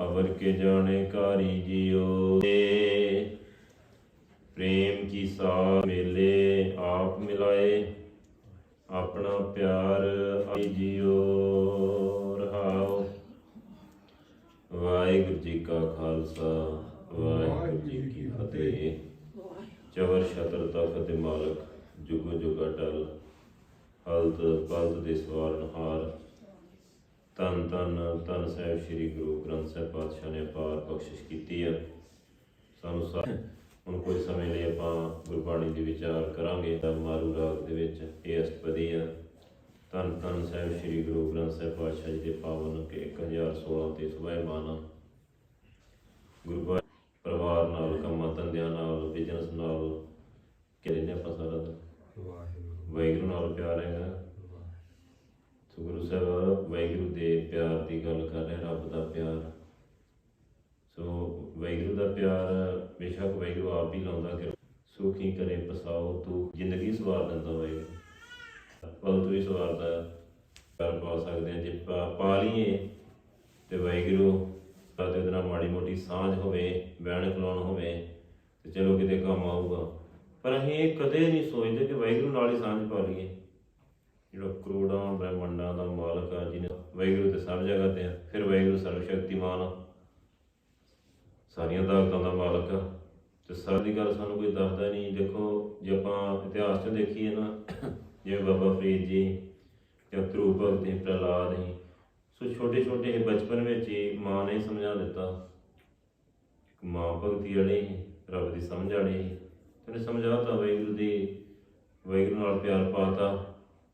ਅਵਰ ਕੇ ਜਾਣੇ ਕਾਰੀ ਜੀਓ ਪ੍ਰੇਮ ਕੀ ਸਾਰ ਮੇਲੇ, ਆਪ ਮਿਲਾਏ, ਆਪਣਾ ਪਿਆਰ ਆਈ ਜੀਓ ਰਹਾਓ ਵਾਹਿਗੁਰੂ ਜੀ ਕਾ ਖਾਲਸਾ, ਵਾਹਿਗੁਰੂ ਜੀ ਕੀ ਫਤਿਹ। ਚਵਰ ਸ਼ਤਰ ਤਖਤ ਮਾਲਕ, ਜੁਗੋ ਜੁਗਾ ਟਲ, ਹਲਤ ਪਲਤ ਦੇ ਸਵਾਰਨ ਹਾਰ। ਤਨ ਤਨ ਤਨ ਸਾਹਿਬ ਸ੍ਰੀ ਗੁਰੂ ਗ੍ਰੰਥ ਸਾਹਿਬ ਪਾਤਸ਼ਾਹ ਨੇ ਅਪਾਰ ਬਖਸ਼ਿਸ਼ ਕੀਤੀ ਹੈ ਸਾਨੂੰ ਸਾ- ਹੁਣ ਕੁਝ ਸਮੇਂ ਲਈ ਆਪਾਂ ਗੁਰਬਾਣੀ ਦੀ ਵਿਚਾਰ ਕਰਾਂਗੇ। ਤਾਂ ਮਾਰੂ ਰਾਗ ਦੇ ਵਿੱਚ ਇਹ ਅਸ਼ਟਪਦੀ ਆ। ਤਨ ਤਨ ਸਾਹਿਬ ਸ੍ਰੀ ਗੁਰੂ ਗ੍ਰੰਥ ਸਾਹਿਬ ਪਾਤਸ਼ਾਹ ਜੀ ਦੇ ਪਾਵਨ ਕੇ 1016 ਤੇ ਸੁਭਾਇਮਾਨ ਗੁਰੂ ਪਾ- ਪਰਿਵਾਰ ਨਾਲ ਕੰਮਾਂ ਧੰਦਿਆਂ ਨਾਲ ਬਿਜ਼ਨਸ ਨਾਲ ਕਿਹੜੇ ਨੇ ਆਪਾਂ ਸਾਰਾ ਦਿਨ ਵਾਹਿਗੁਰੂ। ਵਾਹਿਗੁਰੂ ਨਾਲ ਪਿਆਰ ਹੈਗਾ। ਸੋ ਗੁਰੂ ਸਾਹਿਬ, ਵਾਹਿਗੁਰੂ ਦੇ ਪਿਆਰ ਦੀ ਗੱਲ ਕਰ ਰਹੇ ਰੱਬ ਦਾ ਪਿਆਰ। ਸੋ ਵਾਹਿਗੁਰੂ ਦਾ ਪਿਆਰ, ਬੇਸ਼ੱਕ ਵਾਹਿਗੁਰੂ ਆਪ ਹੀ ਲਾਉਂਦਾ ਕਿ ਸੁਖੀ ਕਰੇ, ਪਸਾਓ, ਤੂੰ ਜ਼ਿੰਦਗੀ ਸਵਾਰ ਦਿੰਦਾ ਵਾਹਿਗੁਰੂ ਪਲ ਤੂੰ ਹੀ ਸਵਾਰਦਾ ਪਿਆਰ ਪਾ ਸਕਦੇ ਹਾਂ। ਜੇ ਪਾ ਲਈਏ ਤੇ ਵਾਹਿਗੁਰੂ ਦਾ ਤੇ ਉਹਦੇ ਨਾਲ ਮਾੜੀ ਮੋਟੀ ਸਾਂਝ ਹੋਵੇ ਬਹਿਣ ਖਲਾਉਣ ਹੋਵੇ ਤੇ ਚਲੋ ਕਿਤੇ ਕੰਮ ਆਊਗਾ। ਪਰ ਅਸੀਂ ਇਹ ਕਦੇ ਨਹੀਂ ਸੋਚਦੇ ਕਿ ਵਾਹਿਗੁਰੂ ਨਾਲ ਹੀ ਸਾਂਝ ਪਾ ਲਈਏ। ਜਿਹੜਾ ਕਰੋੜਾਂ ਬ੍ਰਹਿਮੰਡਾਂ ਦਾ ਮਾਲਕ ਆ ਜਿਹਨੇ ਵਾਹਿਗੁਰੂ ਤੇ ਸਭ ਜਗ੍ਹਾ ਤੇ ਆ ਫਿਰ ਵਾਹਿਗੁਰੂ ਸਰਵ ਸ਼ਕਤੀਮਾਨ ਆ। ਸਾਰੀਆਂ ਤਾਕਤਾਂ ਦਾ ਮਾਲਕ ਆ। ਤੇ ਸਭ ਦੀ ਗੱਲ ਸਾਨੂੰ ਕੋਈ ਦੱਸਦਾ ਨਹੀਂ। ਦੇਖੋ ਜੇ ਆਪਾਂ ਇਤਿਹਾਸ 'ਚ ਦੇਖੀਏ ਨਾ ਜਿਵੇਂ ਬਾਬਾ ਫਰੀਦ ਜੀ ਜਾਂ ਧਰੂ ਭਗਤ ਜੀ ਪ੍ਰਹਲਾਦ ਜੀ ਸੋ ਛੋਟੇ ਛੋਟੇ ਬਚਪਨ ਵਿੱਚ ਹੀ ਮਾਂ ਨੇ ਸਮਝਾ ਦਿੱਤਾ। ਕਿ ਮਾਂ ਭਗਤੀ ਵਾਲੀ ਸੀ, ਰੱਬ ਦੀ ਸਮਝ ਵਾਲੀ। ਸੀ। ਤੇ ਉਹਨੇ ਸਮਝਾਤਾ ਵਾਹਿਗੁਰੂ ਦੀ ਵਾਹਿਗੁਰੂ ਨਾਲ ਪਿਆਰ ਪਾਤਾ।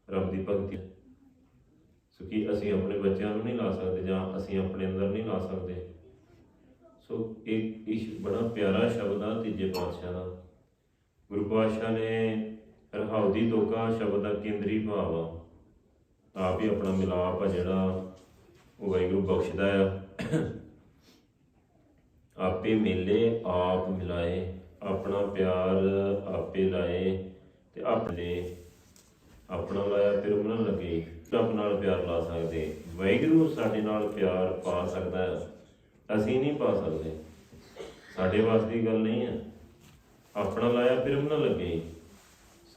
ਰੱਬ ਦੀ ਭਗਤੀ ਸੋ ਕੀ ਅਸੀਂ ਆਪਣੇ ਬੱਚਿਆਂ ਨੂੰ ਨਹੀਂ ਲਾ ਸਕਦੇ ਜਾਂ ਅਸੀਂ ਆਪਣੇ ਅੰਦਰ ਨਹੀਂ ਲਾ ਸਕਦੇ। ਸੋ ਇਹ ਇਸ਼ ਬੜਾ ਪਿਆਰਾ ਸ਼ਬਦ ਆ ਤੀਜੇ ਪਾਤਸ਼ਾਹ ਦਾ। ਗੁਰੂ ਪਾਤਸ਼ਾਹ ਨੇ ਰਹਾਉ ਦੀ ਦੋਕਾ ਸ਼ਬਦ ਦਾ ਕੇਂਦਰੀ ਭਾਵ ਆ। ਆਪ ਹੀ ਆਪਣਾ ਮਿਲਾਪ ਆ ਜਿਹੜਾ ਉਹ ਵਾਹਿਗੁਰੂ ਬਖਸ਼ਦਾ ਆ। ਆਪੇ ਮੇਲੇ, ਆਪ ਮਿਲਾਏ, ਆਪਣਾ ਪਿਆਰ ਆਪੇ ਲਾਏ ਤੇ ਆਪਣੇ ਆਪਣਾ ਲਾਇਆ ਫਿਰ ਉਹਨਾਂ ਲੱਗੇ, ਰੱਬ ਨਾਲ ਪਿਆਰ ਲਾ ਸਕਦੇ। ਵਾਹਿਗੁਰੂ ਸਾਡੇ ਨਾਲ ਪਿਆਰ ਪਾ ਸਕਦਾ ਅਸੀਂ ਨਹੀਂ ਪਾ ਸਕਦੇ। ਸਾਡੇ ਵਾਸ ਦੀ ਗੱਲ ਨਹੀਂ ਹੈ। ਆਪਣਾ ਲਾਇਆ ਫਿਰ ਉਹਨਾਂ ਲੱਗੇ।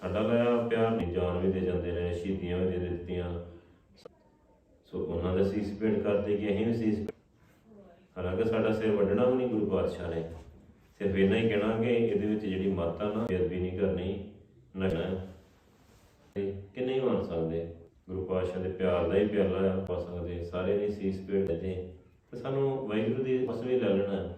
ਸਾਡਾ ਲਾਇਆ ਪਿਆਰ ਨਹੀਂ, ਜਾਨ ਵੀ ਦੇ ਜਾਂਦੇ ਨੇ, ਸ਼ਹੀਦੀਆਂ ਵੀ ਦੇ ਦਿੱਤੀਆਂ। ਸੋ ਉਹਨਾਂ ਦਾ ਸੀਸ ਭੇਟ ਕਰਦੇ ਕਿ ਅਸੀਂ ਵੀ ਸੀਸ ਹਾਲਾਂਕਿ ਸਾਡਾ ਸਿਰ ਵੱਢਣਾ ਵੀ ਨਹੀਂ ਗੁਰੂ ਪਾਤਸ਼ਾਹ ਨੇ। ਸਿਰਫ ਇੰਨਾ ਹੀ ਕਹਿਣਾ ਕਿ ਇਹਦੇ ਵਿੱਚ ਜਿਹੜੀ ਮਾਤਾ ਨਾ ਬੇਅਦਬੀ ਨਹੀਂ ਕਰਨੀ ਨਸ਼ਾ ਤੇ ਕਿੰਨੇ ਹੀ ਮੰਨ ਸਕਦੇ। ਗੁਰੂ ਪਾਤਸ਼ਾਹ ਦੇ ਪਿਆਰ ਦਾ ਹੀ ਪਿਆਲਾ ਆ ਪਾ ਸਕਦੇ। ਸਾਰੇ ਨਹੀਂ ਸੀਸ ਭੇਟ ਦੇ। ਤੇ ਸਾਨੂੰ ਵਾਹਿਗੁਰੂ ਦੀ ਉਸ ਵੀ ਲੈ ਲੈਣਾ।